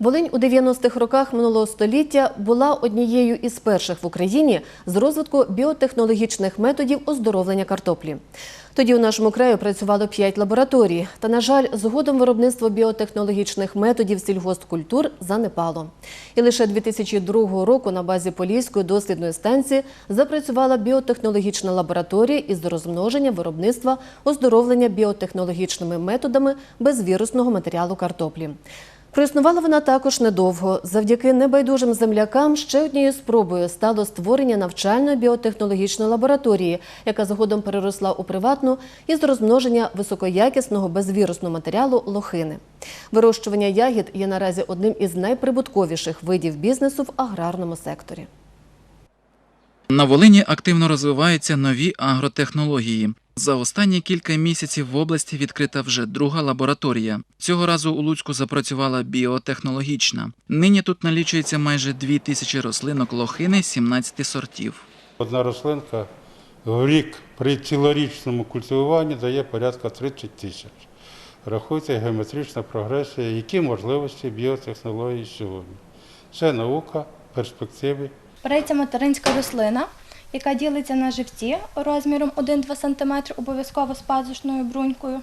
Волинь у 90-х роках минулого століття була однією із перших в Україні з розвитку біотехнологічних методів оздоровлення картоплі. Тоді у нашому краю працювало п'ять лабораторій. Та, на жаль, згодом виробництво біотехнологічних методів сільгосткультур занепало. І лише 2002 року на базі Поліської дослідної станції запрацювала біотехнологічна лабораторія із розмноження виробництва оздоровлення біотехнологічними методами безвірусного матеріалу картоплі. Проіснувала вона також недовго. Завдяки небайдужим землякам ще однією спробою стало створення навчальної біотехнологічної лабораторії, яка згодом переросла у приватну із розмноження високоякісного безвірусного матеріалу лохини. Вирощування ягід є наразі одним із найприбутковіших видів бізнесу в аграрному секторі. На Волині активно розвиваються нові агротехнології. За останні кілька місяців в області відкрита вже друга лабораторія. Цього разу у Луцьку запрацювала біотехнологічна. Нині тут налічується майже дві тисячі рослинок лохини 17 сортів. Одна рослинка в рік при цілорічному культивуванні дає порядка 30 тисяч. Рахуйте геометрична прогресія, які можливості біотехнології сьогодні. Це наука, перспективи. Береться материнська рослина, яка ділиться на живці розміром 1-2 см, обов'язково з пазушною брунькою,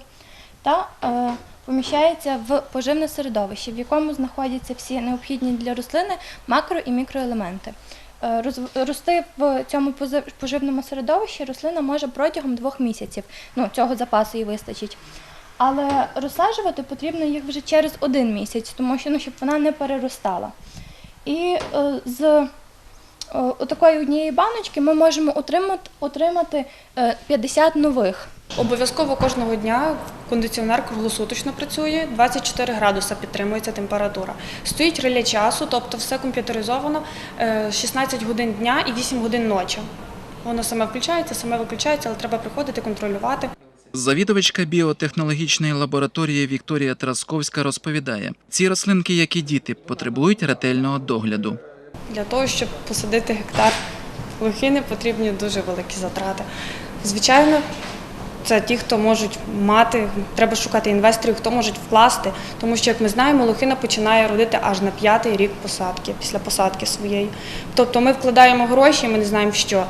та е, поміщається в поживне середовище, в якому знаходяться всі необхідні для рослини макро і мікроелементи. Е, Рости в цьому поживному середовищі рослина може протягом двох місяців. Ну, цього запасу їй вистачить. Але розсаджувати потрібно їх вже через один місяць, тому що ну, щоб вона не переростала. І е, з О, такої однієї баночки ми можемо отримати, отримати е, 50 нових. Обов'язково кожного дня кондиціонер круглосуточно працює, 24 градуса підтримується температура. Стоїть реле часу, тобто все комп'ютеризовано, е, 16 годин дня і 8 годин ночі. Воно саме включається, саме виключається, але треба приходити, контролювати. Завідувачка біотехнологічної лабораторії Вікторія Трасковська розповідає: ці рослинки, як і діти, потребують ретельного догляду. Для того, щоб посадити гектар лохини, потрібні дуже великі затрати. Звичайно, це ті, хто можуть мати, треба шукати інвесторів, хто можуть вкласти, тому що, як ми знаємо, лохина починає родити аж на п'ятий рік посадки, після посадки своєї. Тобто ми вкладаємо гроші, ми не знаємо, що.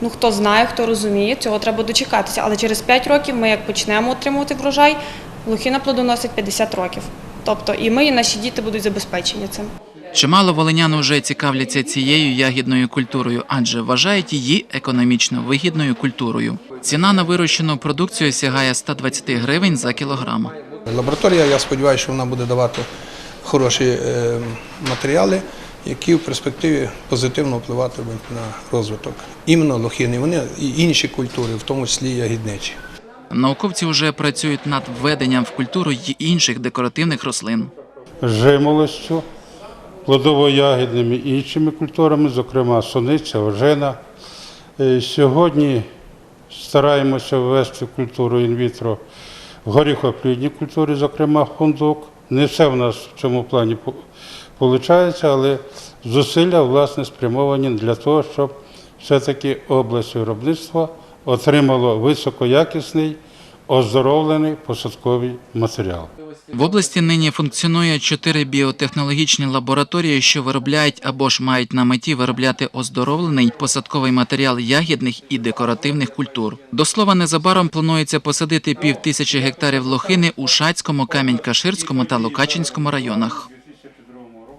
Ну, хто знає, хто розуміє, цього треба дочекатися. Але через 5 років ми, як почнемо отримувати врожай, лохина плодоносить 50 років. Тобто і ми, і наші діти будуть забезпечені цим. Чимало волинян уже цікавляться цією ягідною культурою, адже вважають її економічно вигідною культурою. Ціна на вирощену продукцію сягає 120 гривень за кілограм. Лабораторія, я сподіваюся, що вона буде давати хороші е, матеріали, які в перспективі позитивно впливатимуть на розвиток. Іменно лохини, вони і інші культури, в тому числі ягідничі. Науковці вже працюють над введенням в культуру й інших декоративних рослин. жимолостю, плодово-ягідними і іншими культурами, зокрема сониця, ожина. Е, Сьогодні стараємося ввести культуру інвітро горіхоплідні культури, зокрема хундук. Не все в нас в цьому плані виходить, але зусилля власне спрямовані для того, щоб все-таки область виробництва отримало високоякісний, оздоровлений посадковий матеріал. В області нині функціонує чотири біотехнологічні лабораторії, що виробляють або ж мають на меті виробляти оздоровлений посадковий матеріал ягідних і декоративних культур. До слова, незабаром планується посадити пів тисячі гектарів лохини у Шацькому, Камінь-Каширському та Лукачинському районах.